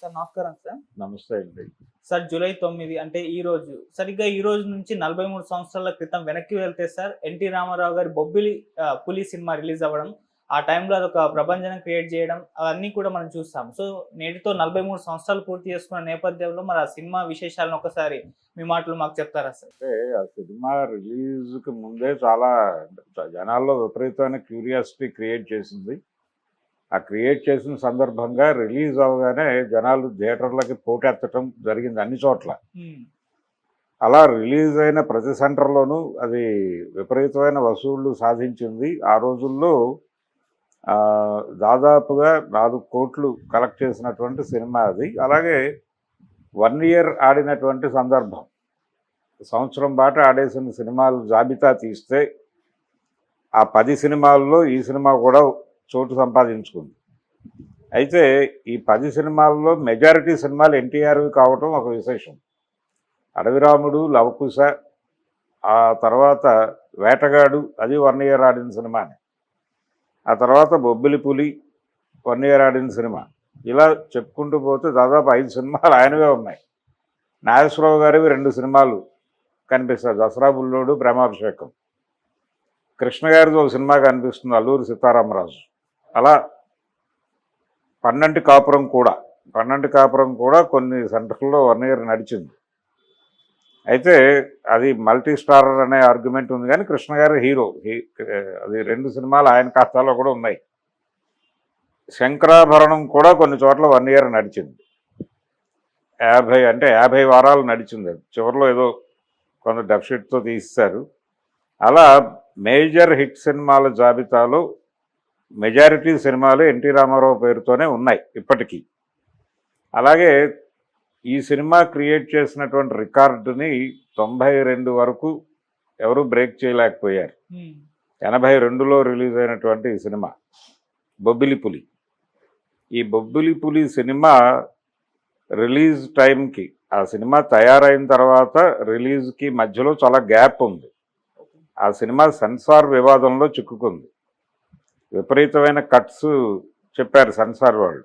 Sir నమస్కారం sir. నమస్తే అండి. సార్ జూలై తొమ్మిది అంటే ఈ రోజు. సరిగ్గా ఈ రోజు నుంచి నలభై మూడు సంవత్సరాల క్రితం వెనక్కి వెళ్తే సార్ ఎన్టీ రామారావు గారి బొబ్బిలి పులి సినిమా రిలీజ్ అవ్వడం ఆ టైంలో అదొక ప్రభంజనం క్రియేట్ చేయడం అవన్నీ కూడా మనం చూస్తాం. సో నేటితో నలభై మూడు సంవత్సరాలు పూర్తి చేసుకున్న నేపథ్యంలో మరి ఆ సినిమా విశేషాలను ఒకసారి మీ మాటలు మాకు చెప్తారా సార్? అంటే ఆ సినిమా రిలీజ్కి ముందే చాలా జనాల్లో విపరీతమైన క్యూరియాసిటీ క్రియేట్ చేసింది. ఆ క్రియేట్ చేసిన సందర్భంగా రిలీజ్ అవగానే జనాలు థియేటర్లకి పోటెత్తడం జరిగింది అన్ని చోట్ల. అలా రిలీజ్ అయిన ప్రతి సెంటర్లోనూ అది విపరీతమైన వసూళ్ళు సాధించింది. ఆ రోజుల్లో దాదాపుగా నాలుగు కోట్లు కలెక్ట్ చేసినటువంటి సినిమా అది. అలాగే వన్ ఇయర్ ఆడినటువంటి సందర్భం. సంవత్సరం పాటు ఆడేసిన సినిమాలు జాబితా తీస్తే ఆ పది సినిమాల్లో ఈ సినిమా కూడా చోటు సంపాదించుకుంది. అయితే ఈ పది సినిమాల్లో మెజారిటీ సినిమాలు ఎన్టీఆర్వి కావటం ఒక విశేషం. అడవిరాముడు లవకుశ ఆ తర్వాత వేటగాడు అది వన్ ఇయర్ ఆడిన సినిమానే. ఆ తర్వాత బొబ్బిలి పులి వన్ ఇయర్ ఆడిన సినిమా. ఇలా చెప్పుకుంటూ పోతే దాదాపు ఐదు సినిమాలు ఆయనవే ఉన్నాయి. నాగేశ్వరరావు గారివి రెండు సినిమాలు కనిపిస్తాయి. దసరా బుల్లోడు ప్రేమాభిషేకం. కృష్ణ గారిది ఒక సినిమా కనిపిస్తుంది అల్లూరి సీతారామరాజు. అలా పన్నెండు కాపురం కూడా పన్నెండు కాపురం కూడా కొన్ని సెంటర్లో వన్ ఇయర్ నడిచింది. అయితే అది మల్టీ స్టారర్ అనే ఆర్గ్యుమెంట్ ఉంది కానీ కృష్ణ గారు హీరో హీ అది రెండు సినిమాలు ఆయన ఖాతాలో కూడా ఉన్నాయి. శంకరాభరణం కూడా కొన్ని చోట్ల వన్ ఇయర్ నడిచింది. యాభై అంటే యాభై వారాలు నడిచింది అది. చివరిలో ఏదో కొంత డెఫిషిట్తో తీస్తారు అలా మేజర్ హిట్ సినిమాల జాబితాలో మెజారిటీ సినిమాలు ఎన్టీ రామారావు పేరుతోనే ఉన్నాయి ఇప్పటికీ. అలాగే ఈ సినిమా క్రియేట్ చేసినటువంటి రికార్డుని తొంభై రెండు వరకు ఎవరు బ్రేక్ చేయలేకపోయారు. ఎనభై రెండులో రిలీజ్ అయినటువంటి ఈ సినిమా బొబ్బిలి పులి ఈ బొబ్బిలి పులి సినిమా రిలీజ్ టైంకి ఆ సినిమా తయారైన తర్వాత రిలీజ్కి మధ్యలో చాలా గ్యాప్ ఉంది. ఆ సినిమా సెన్సార్ వివాదంలో చిక్కుకుంది. విపరీతమైన కట్స్ చెప్పారు సెన్సార్ వాళ్ళు.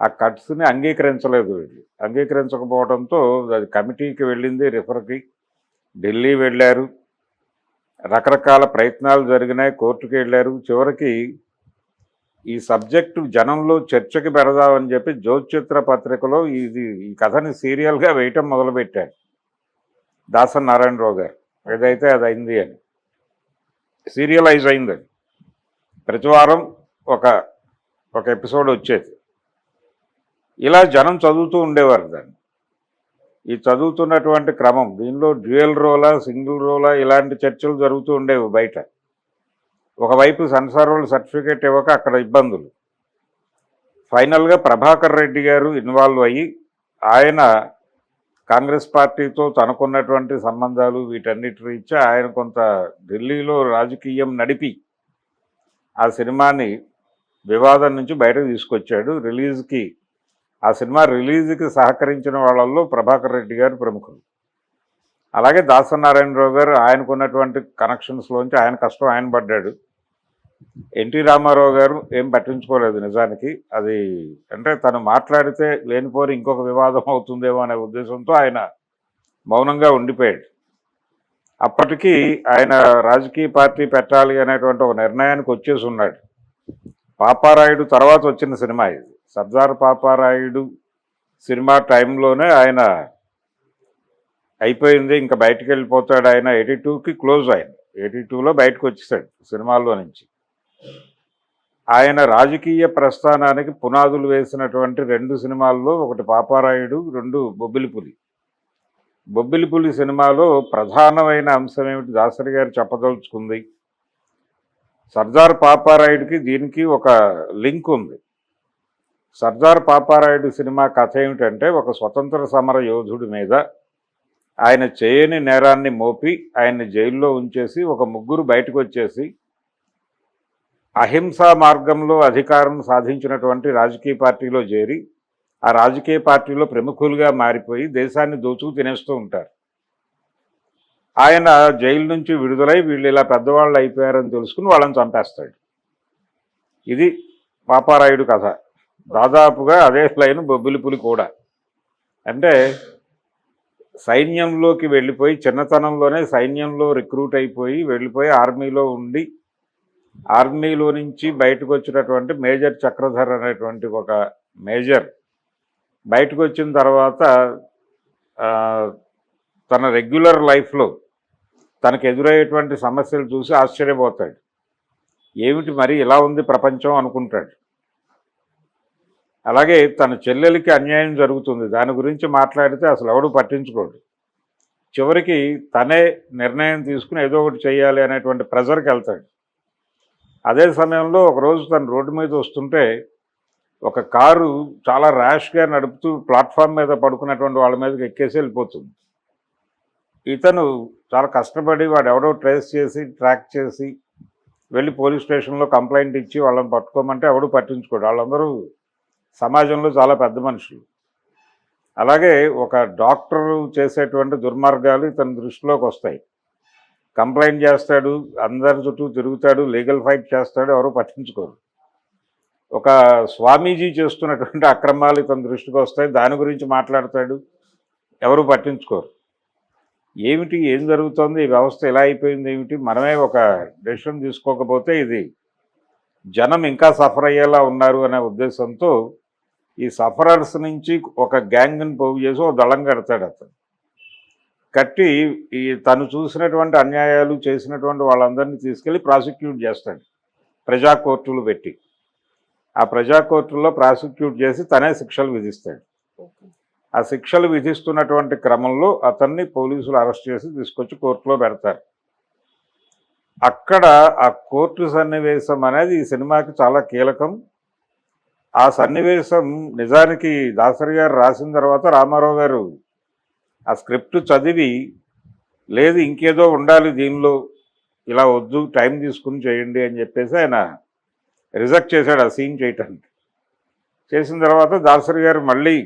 ఆ కట్స్ని అంగీకరించలేదు వీళ్ళు. అంగీకరించకపోవడంతో అది కమిటీకి వెళ్ళింది రిఫర్కి. ఢిల్లీ వెళ్ళారు. రకరకాల ప్రయత్నాలు జరిగినాయి కోర్టుకి వెళ్ళారు. చివరికి ఈ సబ్జెక్టు జనంలో చర్చకి పెడదామని చెప్పి జ్యోతిచిత్ర పత్రికలో ఇది ఈ కథని సీరియల్గా వేయటం మొదలుపెట్టారు. దాసన్ నారాయణరావు గారు. ఏదైతే అది అయింది అని. సీరియలైజ్ అయింది అది. ప్రతివారం ఒక ఒక ఎపిసోడ్ వచ్చేది. ఇలా జనం చదువుతూ ఉండేవారు దాన్ని. ఈ చదువుతున్నటువంటి క్రమం దీనిలో డ్యూయల్ రోలా సింగిల్ రోలా ఇలాంటి చర్చలు జరుగుతూ ఉండేవి బయట. ఒకవైపు సెన్సార్ సర్టిఫికేట్ ఇవ్వక అక్కడ ఇబ్బందులు. ఫైనల్గా ప్రభాకర్ రెడ్డి గారు ఇన్వాల్వ్ అయ్యి ఆయన కాంగ్రెస్ పార్టీతో తనకున్నటువంటి సంబంధాలు వీటన్నిటి రీత్యా ఆయన కొంత ఢిల్లీలో రాజకీయం నడిపి ఆ సినిమాని వివాదం నుంచి బయటకు తీసుకొచ్చాడు. రిలీజ్కి ఆ సినిమా రిలీజ్కి సహకరించిన వాళ్ళల్లో ప్రభాకర్ రెడ్డి గారు ప్రముఖులు. అలాగే దాసనారాయణరావు గారు ఆయనకున్నటువంటి కనెక్షన్స్లోంచి ఆయన కష్టం ఆయన పడ్డాడు. ఎన్టీ రామారావు గారు ఏం పట్టించుకోలేదు నిజానికి. అది అంటే తను మాట్లాడితే లేనిపోని ఇంకొక వివాదం అవుతుందేమో అనే ఉద్దేశంతో ఆయన మౌనంగా ఉండిపోయాడు. అప్పటికీ ఆయన రాజకీయ పార్టీ పెట్టాలి అనేటువంటి ఒక నిర్ణయానికి వచ్చేసి ఉన్నాడు. పాపారాయుడు తర్వాత వచ్చిన సినిమా ఇది. సర్దార్ పాపారాయుడు సినిమా టైంలోనే ఆయన అయిపోయింది. ఇంకా బయటికి వెళ్ళిపోతాడు ఆయన. ఎయిటీ టూకి క్లోజ్ అయింది ఎయిటీ టూలో బయటకు వచ్చేసాడు సినిమాల్లో నుంచి. ఆయన రాజకీయ ప్రస్థానానికి పునాదులు వేసినటువంటి రెండు సినిమాల్లో ఒకటి పాపారాయుడు రెండు బొబ్బిలిపులి. బొబ్బిలిపులి సినిమాలో ప్రధానమైన అంశం ఏమిటి? దాసరి గారు చెప్పదలుచుకుంది. సర్దార్ పాపారాయుడికి దీనికి ఒక లింక్ ఉంది. సర్దార్ పాపారాయుడు సినిమా కథ ఏమిటంటే ఒక స్వతంత్ర సమర యోధుడి మీద ఆయన చేయని నేరాన్ని మోపి ఆయన్ని జైల్లో ఉంచేసి ఒక ముగ్గురు బయటకు వచ్చేసి అహింసా మార్గంలో అధికారం సాధించినటువంటి రాజకీయ పార్టీలో చేరి ఆ రాజకీయ పార్టీలో ప్రముఖులుగా మారిపోయి దేశాన్ని దోచుకు తినేస్తూ ఉంటారు. ఆయన జైలు నుంచి విడుదలై వీళ్ళు ఇలా పెద్దవాళ్ళు అయిపోయారని తెలుసుకుని వాళ్ళని చంపేస్తాడు. ఇది పాపారాయుడు కథ. దాదాపుగా అదే లైన్ బొబ్బిలిపులి కూడా. అంటే సైన్యంలోకి వెళ్ళిపోయి చిన్నతనంలోనే సైన్యంలో రిక్రూట్ అయిపోయి వెళ్ళిపోయి ఆర్మీలో ఉండి ఆర్మీలో నుంచి బయటకు వచ్చినటువంటి మేజర్ చక్రధర్ అనేటువంటి ఒక మేజర్ బయటకు వచ్చిన తర్వాత తన రెగ్యులర్ లైఫ్లో తనకు ఎదురయ్యేటువంటి సమస్యలు చూసి ఆశ్చర్యపోతాడు. ఏమిటి మరి ఇలా ఉంది ప్రపంచం అనుకుంటాడు. అలాగే తన చెల్లెలికి అన్యాయం జరుగుతుంది. దాని గురించి మాట్లాడితే అసలు ఎవడు పట్టించుకోడు. చివరికి తనే నిర్ణయం తీసుకుని ఏదో ఒకటి చేయాలి అనేటువంటి ప్రెజర్కి వెళ్తాడు. అదే సమయంలో ఒకరోజు తను రోడ్డు మీద వస్తుంటే ఒక కారు చాలా ర్యాష్గా నడుపుతూ ప్లాట్ఫామ్ మీద పడుకున్నటువంటి వాళ్ళ మీదకి ఎక్కేసి వెళ్ళిపోతుంది. ఇతను చాలా కష్టపడి వాడు ఎవడో ట్రేస్ చేసి ట్రాక్ చేసి వెళ్ళి పోలీస్ స్టేషన్లో కంప్లైంట్ ఇచ్చి వాళ్ళని పట్టుకోమంటే ఎవడు పట్టించుకోడు. వాళ్ళందరూ సమాజంలో చాలా పెద్ద మనుషులు. అలాగే ఒక డాక్టర్ చేసేటువంటి దుర్మార్గాలు ఇతని దృష్టిలోకి వస్తాయి. కంప్లైంట్ చేస్తాడు అందరి చుట్టూ తిరుగుతాడు లీగల్ ఫైట్ చేస్తాడు ఎవరు పట్టించుకోరు. ఒక స్వామీజీ చేస్తున్నటువంటి అక్రమాలు ఇతని దృష్టికి వస్తాయి. దాని గురించి మాట్లాడతాడు. ఎవరు పట్టించుకోరు. ఏమిటి? ఏం జరుగుతోంది? ఈ వ్యవస్థ ఎలా అయిపోయింది? ఏమిటి? మనమే ఒక డెసిషన్ తీసుకోకపోతే ఇది జనం ఇంకా సఫర్ అయ్యేలా ఉన్నారు అనే ఉద్దేశంతో ఈ సఫరర్స్ నుంచి ఒక గ్యాంగ్ని పోగు చేసి ఒక దళం కడతాడు అతను. కట్టి ఈ తను చూసినటువంటి అన్యాయాలు చేసినటువంటి వాళ్ళందరినీ తీసుకెళ్ళి ప్రాసిక్యూట్ చేస్తాడు. ప్రజా కోర్టులు పెట్టి. ఆ ప్రజా కోర్టుల్లో ప్రాసిక్యూట్ చేసి తనే శిక్షలు విధిస్తాడు. ఆ శిక్షలు విధిస్తున్నటువంటి క్రమంలో అతన్ని పోలీసులు అరెస్ట్ చేసి తీసుకొచ్చి కోర్టులో పెడతారు. అక్కడ ఆ కోర్టు సన్నివేశం అనేది ఈ సినిమాకి చాలా కీలకం. ఆ సన్నివేశం నిజానికి దాసరి గారు రాసిన తర్వాత రామారావు గారు ఆ స్క్రిప్ట్ చదివి లేదు ఇంకేదో ఉండాలి దీనిలో ఇలా వద్దు టైం తీసుకుని చేయండి అని చెప్పేసి ఆయన రిజెక్ట్ చేశాడు ఆ సీన్ చేయటానికి. చేసిన తర్వాత దాసరి గారు మళ్ళీ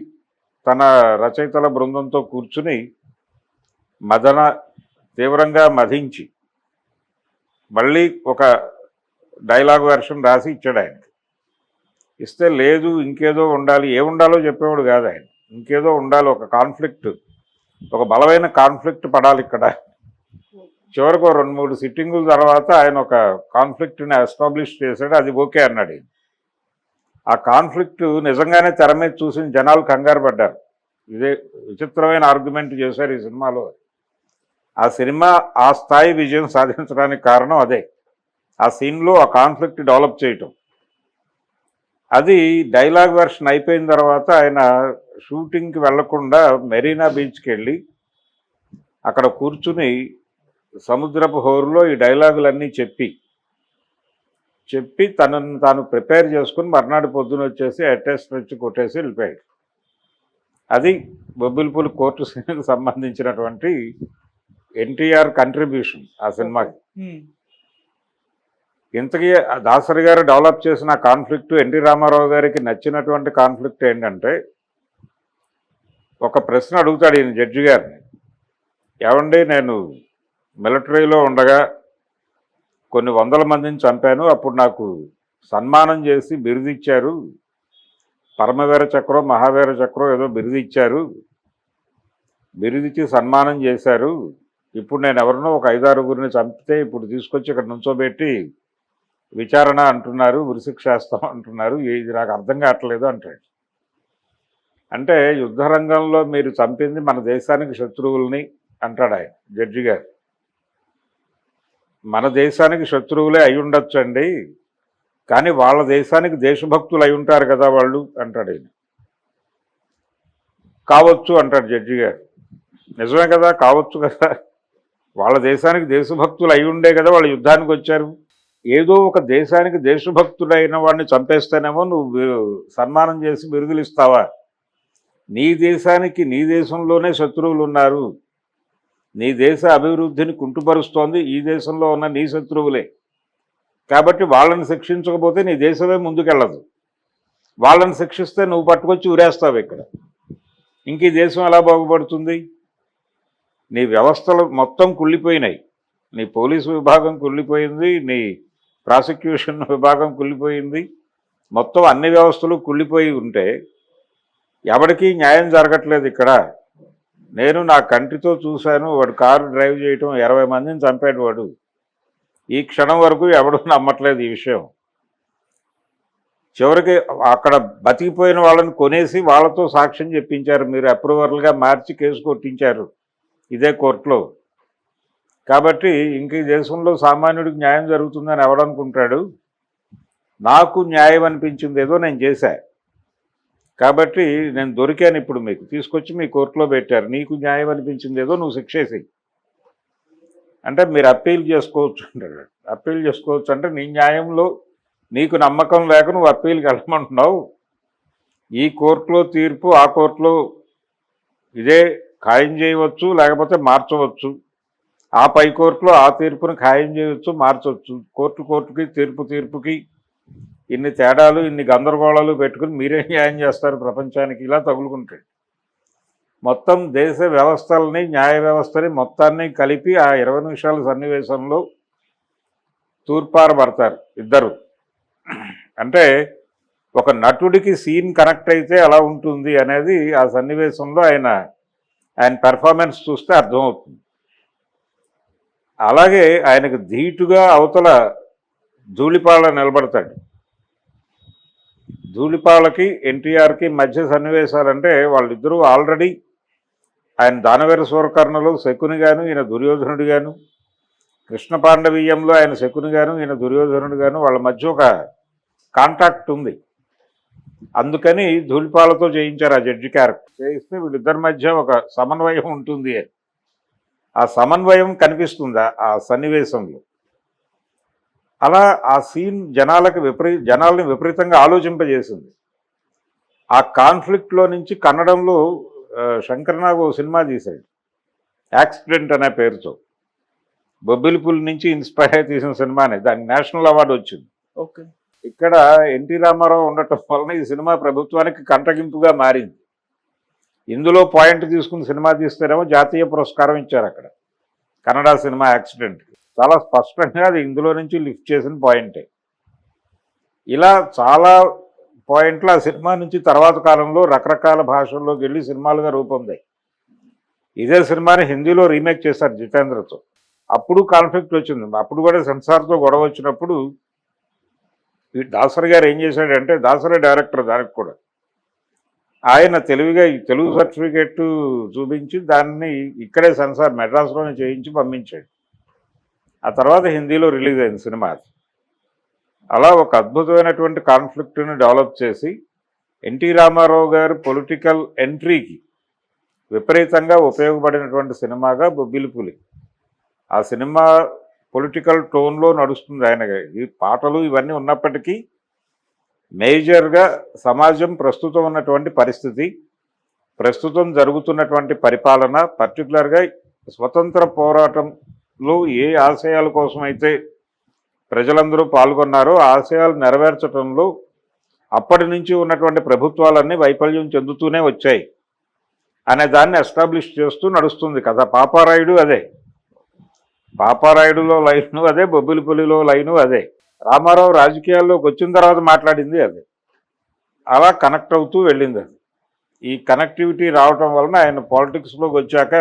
తన రచయితల బృందంతో కూర్చుని మదన తీవ్రంగా మధించి మళ్ళీ ఒక డైలాగ్ వెర్షన్ రాసి ఇచ్చాడు ఆయనకి ఇస్తే లేదు ఇంకేదో ఉండాలి. ఏ ఉండాలో చెప్పేవాడు కాదు ఆయన. ఇంకేదో ఉండాలి. ఒక కాన్ఫ్లిక్ట్ ఒక బలమైన కాన్ఫ్లిక్ట్ పడాలి ఇక్కడ. చివరికి రెండు మూడు సిట్టింగుల తర్వాత ఆయన ఒక కాన్ఫ్లిక్ట్ని ఎస్టాబ్లిష్ చేశాడు. అది ఓకే అన్నాడు ఆ కాన్ఫ్లిక్ట్ నిజంగానే తెర మీద చూసిన జనాలు కంగారు పడ్డారు. ఇదే విచిత్రమైన ఆర్గ్యుమెంట్ చేశారు ఈ సినిమాలో. ఆ సినిమా ఆ స్థాయి విజయం సాధించడానికి కారణం అదే. ఆ సీన్లో ఆ కాన్ఫ్లిక్ట్ డెవలప్ చేయటం. అది డైలాగ్ వెర్షన్ అయిపోయిన తర్వాత ఆయన షూటింగ్కి వెళ్ళకుండా మెరీనా బీచ్కి వెళ్ళి అక్కడ కూర్చుని సముద్రపు హోరులో ఈ డైలాగులన్నీ చెప్పి చెప్పి తనను తాను ప్రిపేర్ చేసుకుని మర్నాడు పొద్దున వచ్చేసి అటెస్ట్ వచ్చి కొట్టేసి వెళ్ళిపోయాడు. అది బొబ్బిలిపూలి కోర్టు సీన్కి సంబంధించినటువంటి ఎన్టీఆర్ కంట్రిబ్యూషన్ ఆ సినిమాకి. ఇంతకీ దాసరి గారు డెవలప్ చేసిన కాన్ఫ్లిక్ట్ ఎన్టీ రామారావు గారికి నచ్చినటువంటి కాన్ఫ్లిక్ట్ ఏంటంటే ఒక ప్రశ్న అడుగుతాడు ఈయన జడ్జి గారిని. ఏమండి నేను మిలిటరీలో ఉండగా కొన్ని వందల మందిని చంపాను. అప్పుడు నాకు సన్మానం చేసి బిరుదిచ్చారు పరమవీర చక్రం మహావీర చక్రం ఏదో బిరుదు ఇచ్చారు. బిరుదిచ్చి సన్మానం చేశారు. ఇప్పుడు నేను ఎవరినో ఒక ఐదారుగురిని చంపితే ఇప్పుడు తీసుకొచ్చి ఇక్కడ నుంచోబెట్టి విచారణ అంటున్నారు ఉరిశిక్షేస్తాం అంటున్నారు. ఇది నాకు అర్థం కావట్లేదు అంటాడు. అంటే యుద్ధ రంగంలో మీరు చంపింది మన దేశానికి శత్రువుల్ని అంటాడు ఆయన జడ్జి గారు. మన దేశానికి శత్రువులే అయి ఉండొచ్చండి. కానీ వాళ్ళ దేశానికి దేశభక్తులు అయి ఉంటారు కదా వాళ్ళు అంటాడు ఆయన కావచ్చు అంటాడు జడ్జి గారు. నిజమే కదా కావచ్చు కదా. వాళ్ళ దేశానికి దేశభక్తులు అయి ఉండే కదా వాళ్ళు యుద్ధానికి వచ్చారు. ఏదో ఒక దేశానికి దేశభక్తుడైన వాడిని చంపేస్తానేమో నువ్వు సన్మానం చేసి బిరుదులు ఇస్తావా? నీ దేశానికి నీ దేశంలోనే శత్రువులు ఉన్నారు. నీ దేశ అభివృద్ధిని కుంటుపరుస్తోంది ఈ దేశంలో ఉన్న నీ శత్రువులే. కాబట్టి వాళ్ళని శిక్షించకపోతే నీ దేశమే ముందుకెళ్ళదు వాళ్ళని శిక్షిస్తే నువ్వు పట్టుకొచ్చి ఉరేస్తావు ఇక్కడ. ఇంక ఈ దేశం ఎలా బాగుపడుతుంది? నీ వ్యవస్థలు మొత్తం కుళ్ళిపోయినాయి. నీ పోలీసు విభాగం కుళ్ళిపోయింది నీ ప్రాసిక్యూషన్ విభాగం కుళ్ళిపోయింది. మొత్తం అన్ని వ్యవస్థలు కుళ్ళిపోయి ఉంటే ఎవరికీ న్యాయం జరగట్లేదు ఇక్కడ. నేను నా కంటితో చూశాను వాడు కారు డ్రైవ్ చేయటం ఇరవై మందిని చంపాడు వాడు. ఈ క్షణం వరకు ఎవడు నమ్మట్లేదు ఈ విషయం. చివరికి అక్కడ బతికిపోయిన వాళ్ళని కొనేసి వాళ్ళతో సాక్ష్యం చెప్పించారు. మీరు అప్రూవర్లుగా మార్చి కేసు కొట్టించారు ఇదే కోర్టులో. కాబట్టి ఇంక ఈ దేశంలో సామాన్యుడికి న్యాయం జరుగుతుందని ఎవడనుకుంటాడు? నాకు న్యాయం అనిపించింది ఏదో నేను చేశా. కాబట్టి నేను దొరికాను ఇప్పుడు మీకు. తీసుకొచ్చి మీ కోర్టులో పెట్టారు. నీకు న్యాయం అనిపించింది ఏదో నువ్వు శిక్షేసి అంటే మీరు అప్పీల్ చేసుకోవచ్చు అంటాడు. అప్పీల్ చేసుకోవచ్చు అంటే నీ న్యాయంలో నీకు నమ్మకం లేక నువ్వు అప్పీల్కి వెళ్ళమంటున్నావు. ఈ కోర్టులో తీర్పు ఆ కోర్టులో ఇదే ఖాయం చేయవచ్చు లేకపోతే మార్చవచ్చు. ఆ పై కోర్టులో ఆ తీర్పును ఖాయం చేయవచ్చు మార్చవచ్చు కోర్టు కోర్టుకి తీర్పు తీర్పుకి ఇన్ని తేడాలు ఇన్ని గందరగోళాలు పెట్టుకుని మీరే న్యాయం చేస్తారు ప్రపంచానికి. ఇలా తగులుకుంటాడు. మొత్తం దేశ వ్యవస్థలని న్యాయ వ్యవస్థని మొత్తాన్ని కలిపి ఆ ఇరవై నిమిషాల సన్నివేశంలో తూర్పారబడతారు ఇద్దరు. అంటే ఒక నటుడికి సీన్ కనెక్ట్ అయితే ఎలా ఉంటుంది అనేది ఆ సన్నివేశంలో ఆయన ఆయన పెర్ఫార్మెన్స్ చూస్తే అర్థమవుతుంది. అలాగే ఆయనకు ధీటుగా అవతల ధూళిపాల నిలబడతాడు. ధూళిపాలకి ఎన్టీఆర్కి మధ్య సన్నివేశాలంటే వాళ్ళిద్దరూ ఆల్రెడీ ఆయన దానవీర సూరకర్ణలో శకుని గాను ఈయన దుర్యోధనుడు గాను కృష్ణ పాండవీయంలో ఆయన శకుని గాను ఈయన దుర్యోధనుడు గాను వాళ్ళ మధ్య ఒక కాంటాక్ట్ ఉంది. అందుకని ధూళిపాలతో చేయించారు ఆ జడ్జి క్యారెక్టర్. చేయిస్తే వీళ్ళిద్దరి మధ్య ఒక సమన్వయం ఉంటుంది. అని ఆ సమన్వయం కనిపిస్తుందా ఆ సన్నివేశంలో? అలా ఆ సీన్ జనాలకు విపరీ జనాల్ని విపరీతంగా ఆలోచింపజేసింది. ఆ కాన్ఫ్లిక్ట్లో నుంచి కన్నడంలో శంకర్నాగ్ ఓ సినిమా తీశాడు. యాక్సిడెంట్ అనే పేరుతో. బొబ్బిలిపుల్ నుంచి ఇన్స్పైర్ అయి తీసిన సినిమానే. దానికి నేషనల్ అవార్డు వచ్చింది. ఓకే. ఇక్కడ ఎన్టీ రామారావు ఉండటం వలన ఈ సినిమా ప్రభుత్వానికి కంటగింపుగా మారింది. ఇందులో పాయింట్ తీసుకుని సినిమా తీస్తేనేమో జాతీయ పురస్కారం ఇచ్చారు అక్కడ. కన్నడ సినిమా యాక్సిడెంట్కి. చాలా స్పష్టంగా అది ఇందులో నుంచి లిఫ్ట్ చేసిన పాయింటే. ఇలా చాలా పాయింట్లు ఆ సినిమా నుంచి తర్వాత కాలంలో రకరకాల భాషల్లోకి వెళ్ళి సినిమాలుగా రూపొందాయి. ఇదే సినిమాని హిందీలో రీమేక్ చేశారు జితేంద్రతో. అప్పుడు కాన్ఫ్లిక్ట్ వచ్చింది. అప్పుడు కూడా సెన్సార్తో గొడవ వచ్చినప్పుడు దాసరి గారు ఏం చేశాడంటే దాసరి డైరెక్టర్ దానికి కూడా. ఆయన తెలివిగా ఈ తెలుగు సర్టిఫికేట్ చూపించి దాన్ని ఇక్కడే సెన్సార్ మెడ్రాస్లోనే చేయించి పంపించాడు. ఆ తర్వాత హిందీలో రిలీజ్ అయింది సినిమా అలా ఒక అద్భుతమైనటువంటి కాన్ఫ్లిక్ట్ని డెవలప్ చేసి ఎన్టీ రామారావు గారి పొలిటికల్ ఎంట్రీకి విపరీతంగా ఉపయోగపడినటువంటి సినిమాగా బొబ్బిలిపులి ఆ సినిమా పొలిటికల్ టోన్లో నడుస్తుంది ఆయన. ఈ పాటలు ఇవన్నీ ఉన్నప్పటికీ మేజర్గా సమాజం ప్రస్తుతం ఉన్నటువంటి పరిస్థితి ప్రస్తుతం జరుగుతున్నటువంటి పరిపాలన పర్టికులర్గా స్వతంత్ర పోరాటం లో ఏ ఆశయాల కోసమైతే ప్రజలందరూ పాల్గొన్నారో ఆశయాలు నెరవేర్చడంలో అప్పటి నుంచి ఉన్నటువంటి ప్రభుత్వాలన్నీ వైఫల్యం చెందుతూనే వచ్చాయి అనే దాన్ని ఎస్టాబ్లిష్ చేస్తూ నడుస్తుంది కథ పాపారాయుడు అదే. పాపారాయుడులో లైను అదే బొబ్బిలిపల్లిలో లైను అదే. రామారావు రాజకీయాల్లోకి వచ్చిన తర్వాత మాట్లాడింది అదే. అలా కనెక్ట్ అవుతూ వెళ్ళింది అది. ఈ కనెక్టివిటీ రావటం వలన ఆయన పాలిటిక్స్లోకి వచ్చాక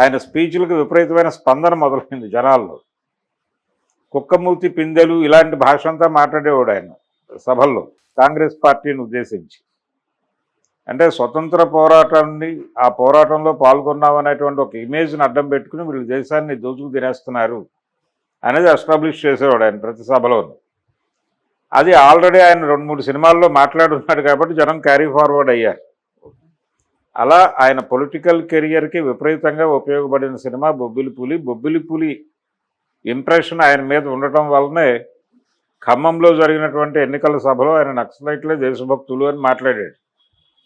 ఆయన స్పీచ్లకు విపరీతమైన స్పందన మొదలైంది జనాల్లో. కుక్కమూతి పిందెలు ఇలాంటి భాష అంతా మాట్లాడేవాడు ఆయన సభల్లో కాంగ్రెస్ పార్టీని ఉద్దేశించి. అంటే స్వతంత్ర పోరాటాన్ని ఆ పోరాటంలో పాల్గొన్నామనేటువంటి ఒక ఇమేజ్ని అడ్డం పెట్టుకుని వీళ్ళు దేశాన్ని దోచుకు తినేస్తున్నారు అనేది ఎస్టాబ్లిష్ చేసేవాడు ఆయన ప్రతి సభలోను. అది ఆల్రెడీ ఆయన రెండు మూడు సినిమాల్లో మాట్లాడున్నాడు కాబట్టి జనం క్యారీ ఫార్వర్డ్ అయ్యారు. అలా ఆయన పొలిటికల్ కెరియర్కి విపరీతంగా ఉపయోగపడిన సినిమా బొబ్బిలి పులి. బొబ్బిలి పులి ఇంప్రెషన్ ఆయన మీద ఉండటం వల్లనే ఖమ్మంలో జరిగినటువంటి ఎన్నికల సభలో ఆయన నక్సలైట్లే దేశభక్తులు అని మాట్లాడాడు.